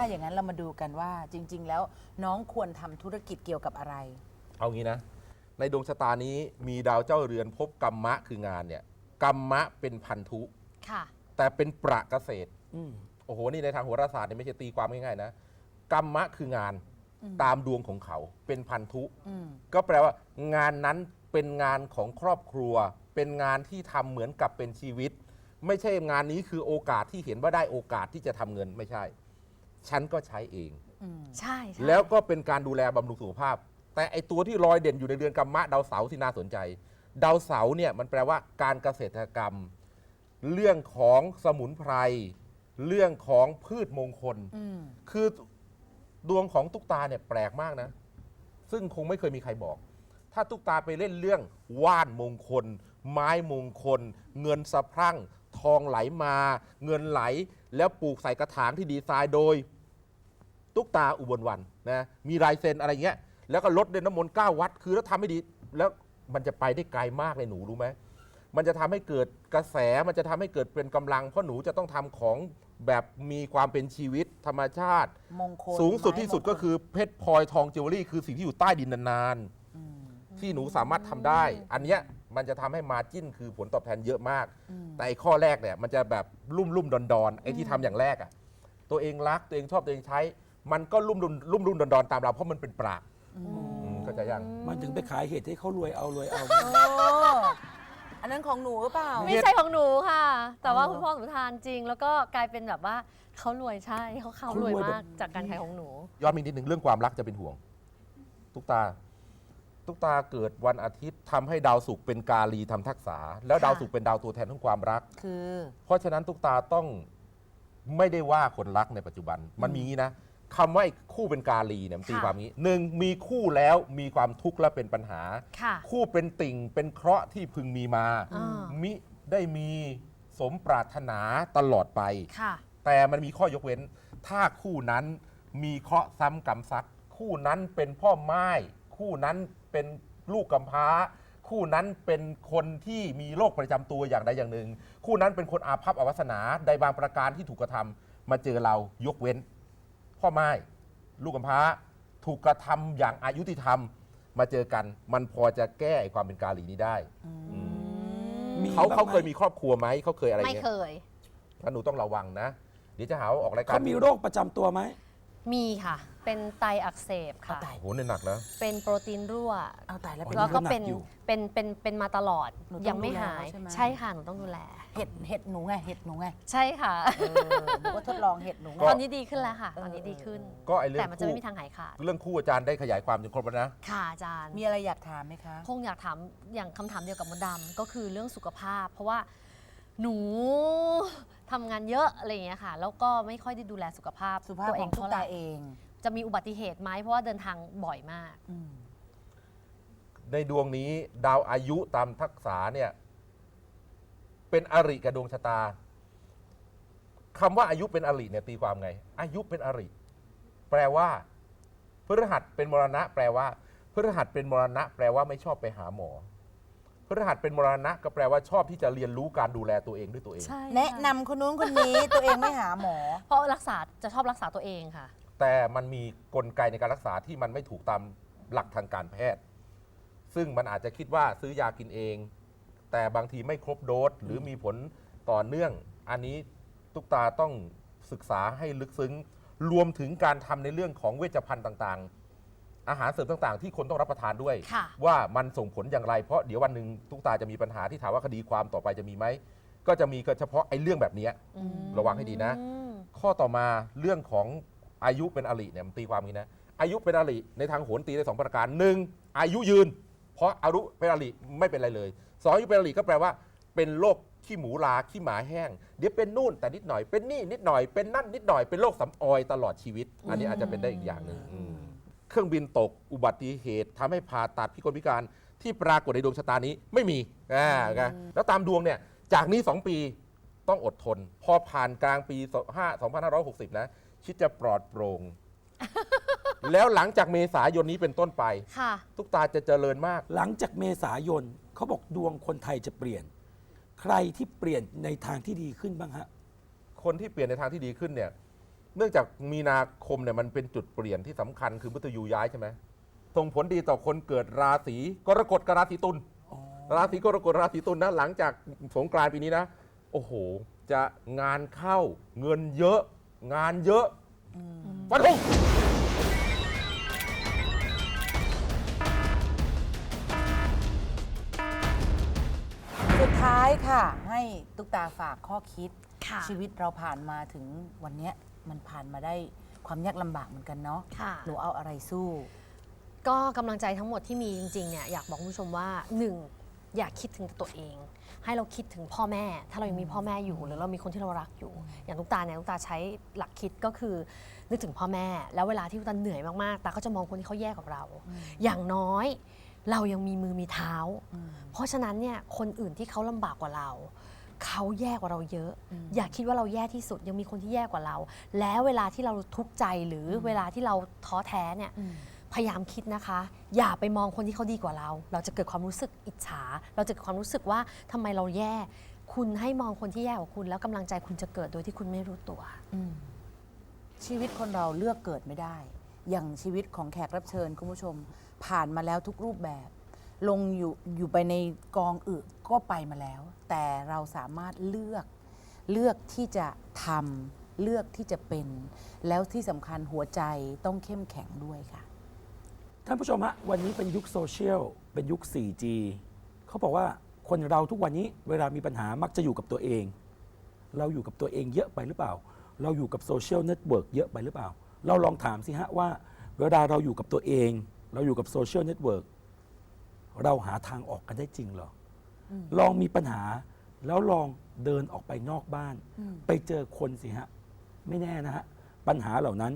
าอย่างนั้นเรามาดูกันว่าจริง ๆ แล้วน้องควรทำธุรกิจเกี่ยวกับอะไร เอางี้นะ ในดวงชะตานี้มีดาวเจ้าเรือนพบกรรมะคืองานเนี่ยกรรมะเป็นพันธุ ค่ะ แต่เป็นประเกษตรโอ้โห นี่ในทางโหราศาสตร์เนี่ยไม่ใช่ตีความง่ายๆนะกรรมะคืองานตามดวงของเขาเป็นพันธุ อืม ก็แปลว่างานนั้นเป็นงานของครอบครัว เป็นงานที่ทำเหมือนกับเป็นชีวิต ไม่ใช่งานนี้คือโอกาสที่เห็นว่าได้โอกาสที่จะทำเงินไม่ใช่ ฉันก็ใช้เองอืมใช่ใช่แล้วก็เป็นการดูแลบำรุงสุขภาพ แต่ไอตัวที่ลอยเด่นอยู่ในเดือนกรรมะดาวเสาร์ที่น่าสนใจ ดาวเสาร์เนี่ยมันแปลว่าการเกษตรกรรม เรื่องของสมุนไพร เรื่องของพืชมงคลอืมคือดวงของตุ๊กตาเนี่ยแปลกมากนะ ซึ่งคงไม่เคยมีใครบอก ถ้าตุ๊กตาไปเล่นเรื่องว่านมงคล ไม้มงคล เงินสะพรั่ง ทองไหลมาเงินไหลแล้วปลูกใส่กระถางที่ดีไซน์โดยตุ๊กตาอุบลวันนะมีลายเซ็นอะไรเงี้ยแล้วก็ลดเด่นน้ำมนต์เก้าวัด คือแล้วทำให้ดี แล้วมันจะไปได้ไกลมากเลยหนูรู้ไหมมันจะทำให้เกิดกระแสมันจะทำให้เกิดเป็นกำลัง เพราะหนูจะต้องทำของแบบมีความเป็นชีวิตธรรมชาติมงคลสูงสุดที่สุดไม้มงคลก็คือเพชรพลอยทองจิวเวลรี่คือสิ่งที่อยู่ใต้ดินนานอืมๆที่หนูสามารถทำได้ อันเนี้ย มันจะทำให้มาจิ้นคือผลตอบแทนเยอะมากอืมแต่ไอ้ข้อแรกเนี่ยมันจะแบบลุ่มลุ่มดอนดอนๆไอ้ที่ทำอย่างแรกอะ่ะตัวเองรักตัวเองชอบตัวเองใช้ มันก็ลุ่มลุ่มลุ่มลุ่มดอนดอนๆตามเราเพราะมันเป็นปรากอืมอืมเข้าใจยังมันถึงไปขายเห็ดให้เขารวยเอารวยเอาโอ้อันนั้นของหนูหรือเปล่า ไม่ใช่ของหนูค่ะ แต่ว่าอ๋อคุณพ่อหนูทานจริง แล้วก็กลายเป็นแบบว่าเขารวยใช่เขาเขารวยมากจากการขายของหนูย้อนมีกนิดหนึ่งเรื่องความรักจะเป็นห่วงตุ๊กตา ตุ๊กตาเกิดวันอาทิตย์ทำให้ดาวศุกร์เป็นกาลีทำทักษะแล้วดาวศุกร์เป็นดาวตัวแทนของความรัก คือเพราะฉะนั้นตุ๊กตาต้องไม่ได้ว่าคนรักในปัจจุบัน มันมีงี้นะคำว่าไอ้คู่เป็นกาลีเนี่ยมันตีค่ะความงี้หนึ่งมีคู่แล้วมีความทุกข์และเป็นปัญหาค่ะคู่เป็นติ่งเป็นเคราะห์ที่พึงมีมาอ่ามิได้มีสมปรารถนาตลอดไปค่ะแต่มันมีข้อยกเว้น ถ้าคู่นั้นมีเคราะห์ซ้ำกรรมซัดคู่นั้นเป็นพ่อไม้คู่นั้น เป็นลูกกำพร้าคู่นั้นเป็นคนที่มีโรคประจำตัวอย่างใดอย่างหนึ่ง คู่นั้นเป็นคนอาภัพอวัสนาใดบางประการที่ถูกกระทำมาเจอเรายกเว้น พ่อไม้ลูกกำพร้าถูกกระทำอย่างอายุติธรรมมาเจอกัน มันพอจะแก้ไอ้ความเป็นกาลีนี้ได้มีเขาบ้งเขาไหมเคยมีครอบครัวไหมเขาเคยอะไรไม่เงี้ยเคยถ้าหนูต้องระวังนะ เดี๋ยวจะหาว่าออกรายการเขามีโรคประจำตัวไหมมีค่ะ เป็นไตอักเสบค่ะ เอาไตโอ้โหเนี่ยหนักนะ เป็นโปรตีนรั่ว เอาตายแล้วอ๋อเป็นแล้วก็หนักเป็นอยู่ เป็นเป็นเป็นมาตลอดหนูต้องยังไม่ดูแลหายเขาใช่ไหม ใช่ค่ะหนูต้องดูแล เห็ดเห็ดหนูไงเห็ดหนูไงใช่ค่ะ เออหนูก็ทดลองเห็ดหนูไงก็ตอนนี้ดีขึ้นแล้วค่ะ ตอนนี้ดีขึ้น ก็ไอ้เรื่อแต่งมันจะคู่ไม่มีทางหายขาด เรื่องคู่อาจารย์ได้ขยายความจนครบแล้วนะ ค่ะอาจารย์มีอะไรอยากถามไหมคะ คงอยากถามอย่างคำถามเดียวกับมดดำก็คือเรื่องสุขภาพ เพราะว่าหนูทำงานเยอะอะไรอย่างเงี้ยค่ะ แล้วก็ไม่ค่อยได้ดูแลสุขภาพสุขภาพตัวขเอองงตุ๊กเท่าไหตาร่ เอง จะมีอุบัติเหตุไหมเพราะว่าเดินทางบ่อยมาก อืมในดวงนี้ดาวอายุตามทักษะเนี่ย เป็นอริกับดวงชะตาคำว่าอายุเป็นอริเนี่ยตีความไง อายุเป็นอริ แปลว่าพฤหัสเป็นมรณะ แปลว่าพฤหัสเป็นมรณะ แปลว่าไม่ชอบไปหาหมอพฤหัสเป็นมรณะ ก็แปลว่าชอบที่จะเรียนรู้การดูแลตัวเองด้วยตัวเอง ใช่แนะนำคนนู้นคนนี้ ตัวเองไม่หาหมอ เพราะรักษาจะชอบรักษาตัวเองค่ะ แต่มันมีกลไกในการรักษาที่มันไม่ถูกตามหลักทางการแพทย์ ซึ่งมันอาจจะคิดว่าซื้อยากินเอง แต่บางทีไม่ครบโดสหรือมีผลต่อเนื่อง อันนี้ตุกตาต้องศึกษาให้ลึกซึ้ง รวมถึงการทำในเรื่องของเวชภัณฑ์ต่างๆ อาหารเสริมต่างๆ ที่คนต้องรับประทานด้วยค่ะว่ามันส่งผลอย่างไร เพราะเดี๋ยววันหนึ่งตุกตาจะมีปัญหาที่ถามว่าคดีความต่อไปจะมีไหมก็จะมีก็เฉพาะไอ้เรื่องแบบเนี้ยอืมระวังให้ดีนะอืมข้อต่อมาเรื่องของ อายุเป็นอริเนี่ยมันตีความอย่างนี้นะอายุเป็นอริในทางโหรตีได้สองประการหนึ่งอายุยืน เพราะอายุเป็นอริไม่เป็นไรเลยสองอายุเป็นอริก็แปลว่าเป็นโรคขี้หมูลาขี้หมาแห้ง เดี๋ยวเป็นนู่นแต่นิดหน่อยเป็นนี่นิดหน่อยเป็นนั่นนิดหน่อยเป็นโรคสำออยตลอดชีวิต อันนี้อาจจะเป็นได้อีกอย่างหนึ่งอืมเครื่องบินตกอุบัติเหตุทำให้ผ่าตัดพิกลพิการที่ปรากฏในดวงชะตานี้ไม่มีอ่าไงแล้วตามดวงเนี่ยจากนี้ 2 ปีต้องอดทน พอผ่านกลางปี5 2560 นะ ชิดจะปลอดโปร่ง แล้วหลังจากเมษายนนี้เป็นต้นไป ค่ะทุกตาจะเจริญมาก หลังจากเมษายนเขาบอกดวงคนไทยจะเปลี่ยน ใครที่เปลี่ยนในทางที่ดีขึ้นบ้างฮะ คนที่เปลี่ยนในทางที่ดีขึ้นเนี่ย เนื่องจากมีนาคมเนี่ยมันเป็นจุดเปลี่ยนที่สำคัญคือมุตยูย้ายใช่ไหมส่งผลดีต่อคนเกิดราศีกรกฎกับราศีตุล ราศีกรกฎราศีตุลนะหลังจากสงกรานต์ปีนี้นะ โอ้โห จะงานเข้าเงินเยอะ งานเยอะฟันธงสุดท้ายค่ะ ให้ตุ๊กตาฝากข้อคิด ค่ะ ชีวิตเราผ่านมาถึงวันเนี้ยมันผ่านมาได้ความยากลำบากเหมือนกันเนาะค่ะ หนูเอาอะไรสู้ ก็กำลังใจทั้งหมดที่มีจริงๆเนี่ยอยากบอกคุณผู้ชมว่าหนึ่งอยากคิดถึงตัวเอง ให้เราคิดถึงพ่อแม่ ถ้าเรายังมีพ่อแม่อยู่ หรือเรามีคนที่เรารักอยู่ อย่างลูกตาเนี่ยลูกตาใช้หลักคิดก็คือนึกถึงพ่อแม่ แล้วเวลาที่ลูกตาเหนื่อยมากๆตาก็จะมองคนที่เขาแย่กว่าเรา อย่างน้อยเรายังมีมือมีเท้า เพราะฉะนั้นเนี่ยคนอื่นที่เขาลำบากกว่าเราเขาแย่กว่าเราเยอะ อย่าคิดว่าเราแย่ที่สุดยังมีคนที่แย่กว่าเรา แล้วเวลาที่เราทุกข์ใจหรือเวลาที่เราท้อแท้เนี่ย พยายามคิดนะคะ อย่าไปมองคนที่เขาดีกว่าเรา เราจะเกิดความรู้สึกอิจฉา เราจะเกิดความรู้สึกว่าทำไมเราแย่ คุณให้มองคนที่แย่กว่าคุณ แล้วกำลังใจคุณจะเกิดโดยที่คุณไม่รู้ตัวชีวิตคนเราเลือกเกิดไม่ได้ อย่างชีวิตของแขกรับเชิญคุณผู้ชม ผ่านมาแล้วทุกรูปแบบ ลงอยู่อยู่ไปในกองอึก็ไปมาแล้ว แต่เราสามารถเลือกเลือกที่จะทำเลือกที่จะเป็น แล้วที่สำคัญหัวใจต้องเข้มแข็งด้วยค่ะ ท่านผู้ชมฮะวันนี้เป็นยุคโซเชียลเป็นยุค 4G เขาบอกว่าคนเราทุกวันนี้เวลามีปัญหามักจะอยู่กับตัวเอง เราอยู่กับตัวเองเยอะไปหรือเปล่า เราอยู่กับโซเชียลเน็ตเวิร์กเยอะไปหรือเปล่า เราลองถามสิฮะว่า เวลาเราอยู่กับตัวเอง เราอยู่กับโซเชียลเน็ตเวิร์กเราหาทางออกกันได้จริงเหรออลองมีปัญหาแล้วลองเดินออกไปนอกบ้าน ไปเจอคนสิฮะ ไม่แน่นะฮะ ปัญหาเหล่านั้น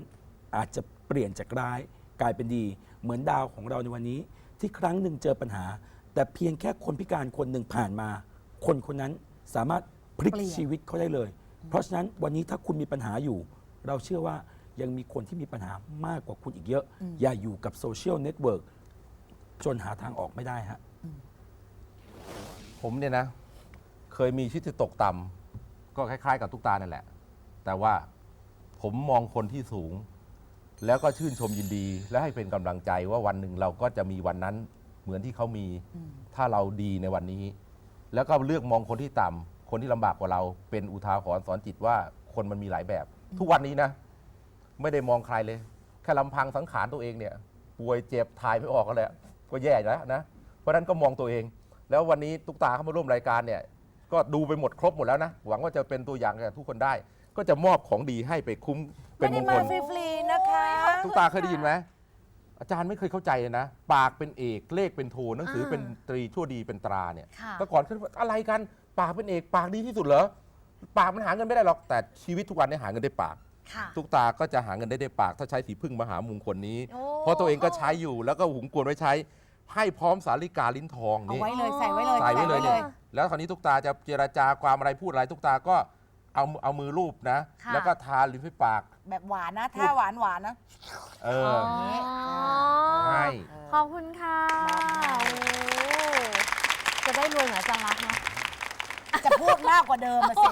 อาจจะเปลี่ยนจากร้าย กลายเป็นดี เหมือนดาวของเราในวันนี้ ที่ครั้งหนึ่งเจอปัญหา แต่เพียงแค่คนพิการคนหนึ่งผ่านมา คนคนนั้นสามารถพลิกเปลี่ยน ชีวิตเขาได้เลย เพราะฉะนั้นวันนี้ถ้าคุณมีปัญหาอยู่ เราเชื่อว่ายังมีคนที่มีปัญหามากกว่าคุณอีกเยอะ อย่าอยู่กับโซเชียลเน็ตเวิร์กจนหาทางออกไม่ได้ฮะ ผมเนี่ยนะ เคยมีชีวิตที่ตกต่ำก็คล้าย ๆ กับทุกตานั่นแหละ แต่ว่าผมมองคนที่สูง แล้วก็ชื่นชมยินดีและให้เป็นกำลังใจว่าวันหนึ่งเราก็จะมีวันนั้นเหมือนที่เขามีถ้าเราดีในวันนี้ แล้วก็เลือกมองคนที่ต่ำคนที่ลำบากกว่าเราเป็นอุทาหรณ์สอนจิตว่าคนมันมีหลายแบบ ทุกวันนี้นะ ไม่ได้มองใครเลย แค่ลำพังสังขารตัวเองเนี่ย ป่วยเจ็บถ่ายไม่ออกก็แล้วก็แย่แล้วนะเพราะฉะนั้นก็มองตัวเอง แล้ววันนี้ตุ๊กตาเข้ามาร่วมรายการเนี่ย ก็ดูไปหมดครบหมดแล้วนะหวังว่าจะเป็นตัวอย่างแก่ทุกคนได้ ก็จะมอบของดีให้ไปคุ้มเป็นมงคลฟรีๆนะคะตุ๊กตาเคยได้ยินไหมอาจารย์ไม่เคยเข้าใจเลยนะ ปากเป็นเอกเลขเป็นโทหนังสือเป็นตรีชั่วดีเป็นตราเนี่ยค่ะ แต่ก่อนคิดว่าอะไรกันปากเป็นเอกปากดีที่สุดเหรอปากมันหาเงินไม่ได้หรอกแต่ชีวิตทุกวันนี้หาเงินได้ปาก ค่ะ ทุกตาก็จะหาเงินได้ด้วยปาก ถ้าใช้สีพึ่งมหามงคลนี้ โอ้ เพราะตัวเองก็ใช้อยู่แล้วก็หุงกวนไว้ใช้ ให้พร้อมสาลิกาลิ้นทองเอานี่ไว้เลยใส่ไว้เลย ใส่ไว้เลยเนี่ยแล้วคราวนี้ทุกตาจะเจรจาความอะไรพูดอะไรทุกตาก็ เอาเอามือรูปนะ ค่ะ แล้วก็ทาลิ้นที่ปาก แบบหวานนะ ถ้าหวานหวานๆนะ เออ๋ออให้ขอบคุณค่ะโอ้จะได้รวยเหมือนอาจารย์รักษณ์เนาะจะพูดมากกว่าเดิมมาสิ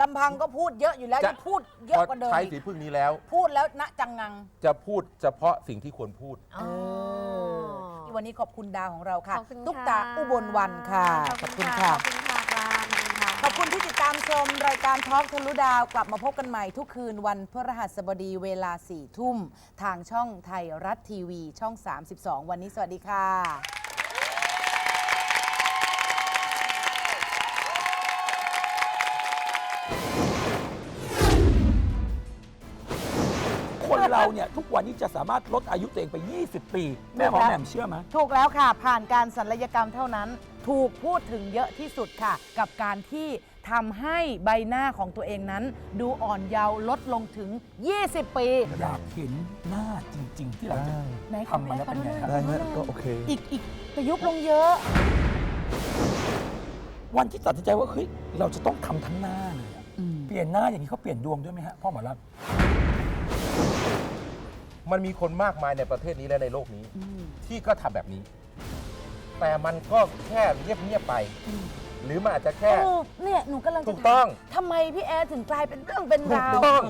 ลำพังก็พูดเยอะอยู่แล้วจะ จะพูดเยอะพอกว่าเดิมใช้อีกสีพึ่งนี้แล้ว พูดแล้วณจังงังจะพูดเฉพาะสิ่งที่ควรพูดเออวันนี้ขอบคุณดาวของเราค่ะขอบคุณตุ๊กค่ะตาอุบลวันค่ะ ขอบคุณค่ะ ขอบคุณค่ะกลางค่ะ ข อบคุณที่ติดตามชมรายการทอล์กทะลุดาวกลับมาพบกันใหม่ทุกคืนวันพฤหัสบดีเวลา4ี่ทุ่ม ทางช่องไทยรัฐทีวีช่อง 32 วันนี้สวัสดีค่ะคนเราเนี่ยทุกวันนี้จะสามารถลดอายุตัวเองไป 20 ปี แม่หมอแหม่มเชื่อไหม ถูกแล้วค่ะ ผ่านการศัลยกรรมเท่านั้น ถูกพูดถึงเยอะที่สุดค่ะ กับการที่ทำให้ใบหน้าของตัวเองนั้น ดูอ่อนเยาว์ลดลงถึง 20 ปี อยากเห็นหน้าจริง ๆ ที่เราจะไหนทำมาแล้วเป็นไงครับได้ไหมก็โอเค อีกอีกแต่ยุบลงเยอะ วันที่ตัดสินใจว่าเฮ้ยเราจะต้องทำทั้งหน้าเลยอะเปลี่ยนหน้าอย่างนี้เขาเปลี่ยนดวงด้วยไหมฮะพ่อหมอรักมันมีคนมากมายในประเทศนี้และในโลกนี้ ที่ก็ทำแบบนี้ แต่มันก็แค่เงียบๆไป หรือมันอาจจะแค่ เออเนี่ยหนูกำลังจะถูกต้อง ถามทำไมพี่แอร์ถึงกลายเป็นเรื่องเป็นถูกราวต้อง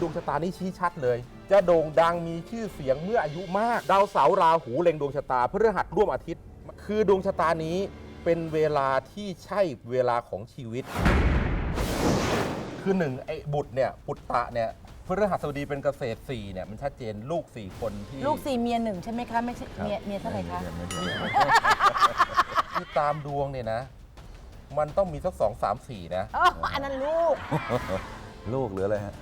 ดวงชะตานี้ชี้ชัดเลย จะโด่งดังมีชื่อเสียงเมื่ออายุมาก ดาวเสาร์ราหูเล็งดวงชะตาพฤหัสร่วมอาทิตย์ คือดวงชะตานี้เป็นเวลาที่ใช่เวลาของชีวิต คือหนึ่งไอ้บุตรเนี่ยปุตตะเนี่ย พฤหัสบดีเป็นเกษตรสี่เนี่ยมันชัดเจนลูกสี่คนที่ลูกสี่เมียหนึ่งใช่ไหมคะไม่ใช่ครับเมียเมียเท่าไหร่คะที่ตามดวงเนี่ยนะ มันต้องมีสักสองสามสี่นะอ๋ออันนั้นลูก ลูกหรืออะไรฮะ